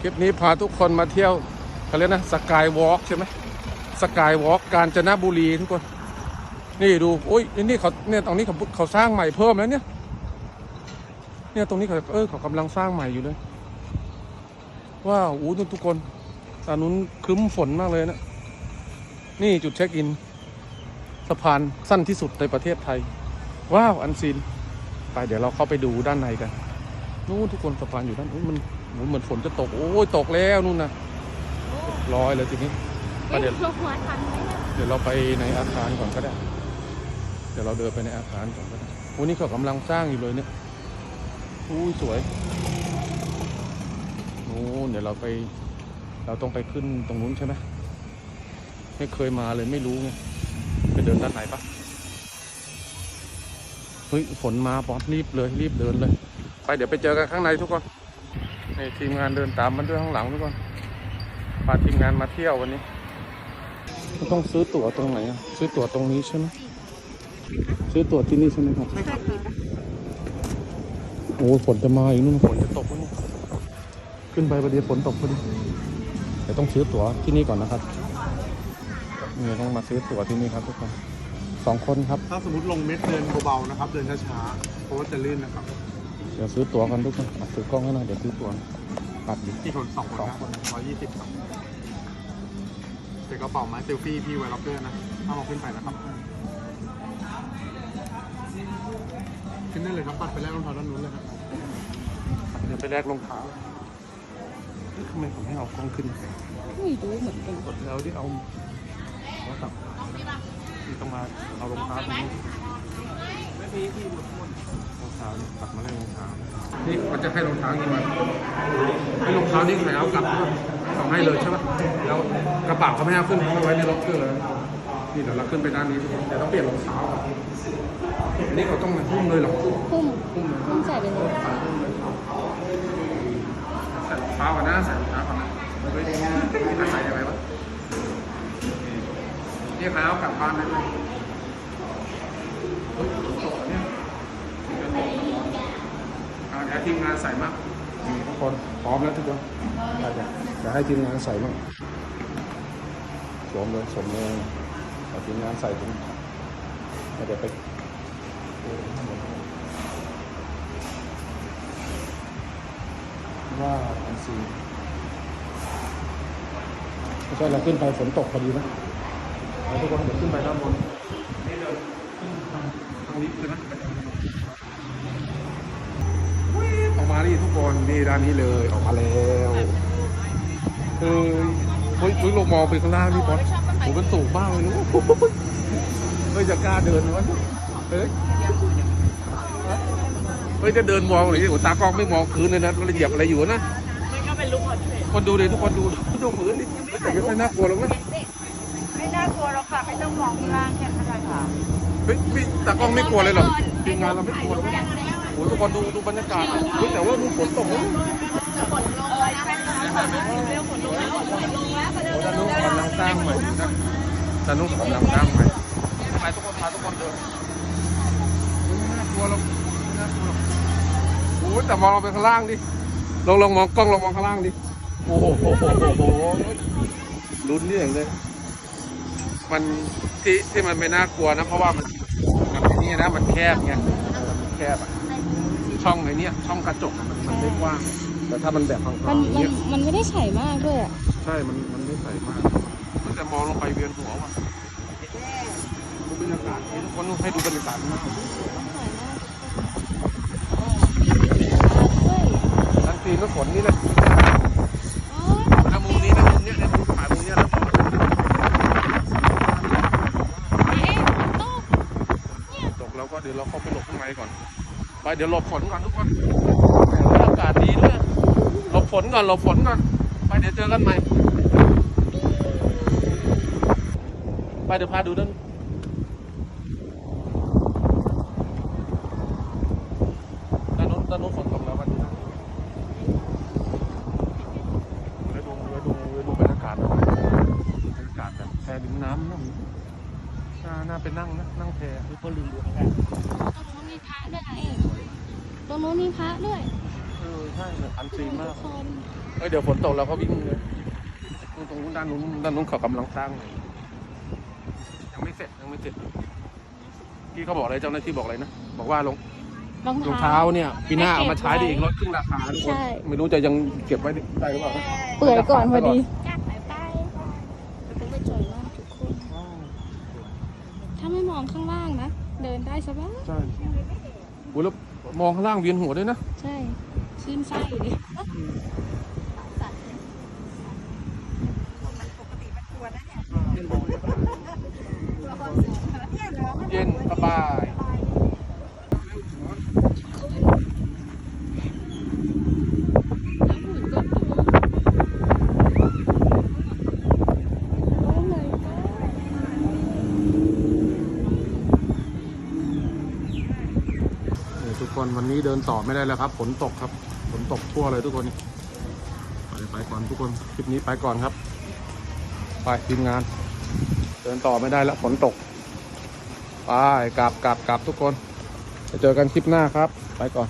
คลิปนี้พาทุกคนมาเที่ยวเขาเรียกนะสกายวอล์กใช่ไหมสกายวอล์กกาญจนบุรีทุกคน นี่ดูโอ้ยนี่เขาเนี่ยตรงนี้เขาเขาสร้างใหม่เพิ่มแล้วเนี่ย เนี่ยตรงนี้เขาเออเขากำลังสร้างใหม่อยู่เลยว้าวอู้ทุกคนตอนนู้นครึ้มฝนมากเลยนะ นี่จุดเช็คอินสะพานสั้นที่สุดในประเทศไทย ว้าว อันซีน ไปเดี๋ยวเราเข้าไปดูด้านในกันนู่นทุกคนสะพานอยู่ด้านนู้นมัน เหมือนฝนจะตก โอ้ยตกแล้วนู่นนะเรียบร้อยเลยทีนี้ไปเดี๋ยวลงหัวทันไหมเนี่ยเดี๋ยวเราไปในอาคารก่อนก็ได้ เดี๋ยวเราเดินไปในอาคารก่อนก็ได้โอ้นี่เขากำลังสร้างอยู่เลยเนี่ยอู้ยสวยโอ้เดี๋ยวเราไป เราต้องไปขึ้นตรงนู้นใช่ไหมไม่เคยมาเลยไม่รู้ไงไปเดินด้านไหนปะเฮ้ยฝนมาปอดรีบเลยรีบเดินเลย ไปเดี๋ยวไปเจอกันข้างในทุกคน นี่ทีมงานเดินตามมันด้วยข้างหลังทุกคนพาทีมงานมาเที่ยววันนี้ต้องซื้อตั๋วตรงไหนอะซื้อตั๋วตรงนี้ใช่ไหมซื้อตั๋วที่นี่ใช่ไหมครับโอ้ฝนจะมาอีกนู่นฝนจะตกแล้วนี่ขึ้นไปประเดี๋ยวฝนตกพอดีเดี๋ยวต้องซื้อตั๋วที่นี่ก่อนนะครับนี่ต้องมาซื้อตั๋วที่นี่ครับทุกคนสองคนครับ ถ้าสมมติลงเม็ดเดินเบาๆนะครับ เดินช้าๆเพราะว่าจะลื่นนะครับเดี๋ยวซื้อตั๋วกันทุกคนอะถือกล้องให้หน่อยเดี๋ยวซื้อตั๋วปัดดิกี่คนสองคนนะร้อยยี่สิบครับเดี๋ยวกระเป๋ามาเซลฟี่พี่ไว้รับเพื่อนนะถ้าเราขึ้นไปนะครับ ขึ้นได้เลยครับปัดไปแรกรองเท้าด้านนู้นเลยครับ เดี๋ยวไปแลกรองเท้าเฮ้ยทำไมผมไม่เอากล้องขึ้นไม่รู้เหมือนกันกดแล้วที่เอาโทรศัพท์ที่ต้องมาเอารองเท้าตรงนี้ ไม่มีที่หมด รองเท้านี่ตัดมาเลยรองเท้านี่มันจะให้รองเท้ากี่วันให้รองเท้านี่ใครเอากลับด้วยเอาให้เลยใช่ปะแล้วกระเป๋าเขาไม่ให้เอาขึ้นเขาเอาไว้ในล็อกเกอร์เลยนี่เดี๋ยวเราขึ้นไปด้านนี้ทุกคนเดี๋ยวต้องเปลี่ยนรองเท้าก่อนอันนี่เขาต้องมาหุ้มเลยหรอพุ่มหุ้มพุ่มใส่ไปเลยใส่รองเท้าก่อนนะใส่รองเท้าก่อนนะเฮ้ยจะใส่ยังไงวะนี่ใครเอากลับบ้านได้ไหม เฮ้วทีมงานใส่มากทุกคนพร้อมแล้วทุกคนเดี๋ยวเดี๋ยวให้ทีมงานใส่มั่งสวมเลยสวมเลยเอาทีมงานใส่ตรงนี้แล้วเดี๋ยวไปว่าอันซีไม่ใช่เราขึ้นไปฝนตกพอดีนะทุกคนเดี๋ยวขึ้นไปด้านบนนี่เดินขึ้นทางทางลิฟต์เลยนะ นี่ทุกคนนี่ด้านนี้เลยออกมาแล้วเออเฮ้ยเฮ้ยเรามองไปข้างล่างนี่บอสโหมันสูงมากเลยนะเฮ้ยจะกล้าเดินไหมวะเฮ้ยเฮ้ยจะเดินมองหน่อยดิโอ้ตากล้องไม่มองพื้นเลยนะเราเหยียบอะไรอยู่นะมันก็เป็นลูกคอนเทนต์คนดูเลยทุกคนดูดูพื้นดิแต่ก็ไม่น่ากลัวหรอกนะไม่น่ากลัวหรอกค่ะไม่ต้องมองข้างล่างแค่นั้นแหละค่ะเฮ้ยพี่ตากล้องไม่กลัวเลยเหรอ ทีมงานเราไม่กลัวรโอ้ยทุกคนดูดูบรรยากาศเฮ้ยแต่ว่าดูฝนตกนะเร็วฝนลงแล้วฝนลงแล้วโอ้ดานุกำลังสร้างใหม่นะดานุกำลังสร้างใหม่ทำไมทุกคนพาทุกคนเดินน่ากลัวหรอกไม่น่ากลัวหรอกโอ้ยแต่มองลงไปข้างล่างดิลองลองมองกล้องลองมองข้างล่างดิโอ้โหลุ้นนี่อย่างเลย มันที่ที่มันไม่น่ากลัวนะ เพราะว่ามัน มันไอ้นี่นะมันแคบไงมันแคบอะช่องไอ้เนี้ยช่องกระจกอะมันมันไม่กว้างแต่ถ้ามันแบบพังมันๆอย่างมันเงี้ยมันไม่ได้ใฉ่มากด้วยอะใช่มันมันไม่ใสมากมันจะมองลงไปเวียนหัวว่ะดูบรรยากาศนี่ทุกคนให้ดูบรรยากาศมากด้วยทั้งปีนก็ฝนนี่เลย อ๋อ ถ้ามุมนี้นะมุมเนี้ยเนี่ยมุมถ่ายมุมเนี้ยแล้ว เอ๊ะตก ตกแล้วก็ เดี๋ยวเราเข้าไปหลบข้างในก่อน ไปเดี๋ยวหลบฝนก่อนทุกคนบรรยากาศดีด้วยหลบฝนก่อนหลบฝนก่อน ไปเดี๋ยวเจอกันใหม่ ไปเดี๋ยวพาดูด้านด้านโน้นด้านโน้นฝนตกแล้ววันนี้นะไปดูไปดูไปดูบรรยากาศหน่อยบรรยากาศแบบแพริมน้ำนะน่าน่าไปนั่งนะนั่งแพหรือก็ลืมดูข้างล่างตรงนู้นมีพระด้วยนะเองต รงนู้นมีพระด้วยเออใช่เลยอันซีนมากทุกคนนเอ้ยเดี๋ยวฝนตกเราก็วิ่งเลยตรงนู้นด้านนู้นด้านนู้นเขากำลังสร้างอยู่ยังไม่เสร็จยังไม่เสร็จพี่เขาบอกอะไรเจ้าหน้าที่บอกอะไรนะบอกว่าลงรองรองเท้าเท้า เนี่ยปีหน้าเอามาใช้ได้อีกลดครึ่งราคาทุกคนใช่ ไม่รู้จะยังเก็บไว้ได้หรือเปล่านะ เปื่อยก่อนพอดี จัดไปไปเป็นไปจ่อยมากทุกคน ถ้าไม่มองข้างล่างนะ เดินได้สบายใช่โอ้ยแล้ว มองข้างล่างเวียนหัวด้วยนะ ใช่ชื่นไส้ดิเย็นสบาย แล้วหมุนก็ตัวโอ้ my god นี่ทุก คนวันนี้เดินต่อไม่ได้แล้วครับฝนตกครับฝนตกทั่วเลยทุกคนไปไปก่อนทุกคนคลิปนี้ไปก่อนครับ ไปทีมงาน เดินต่อไม่ได้แล้วฝนตกไปกลับกลับกลับทุกคนจะเจอกันคลิปหน้าครับ ไปก่อน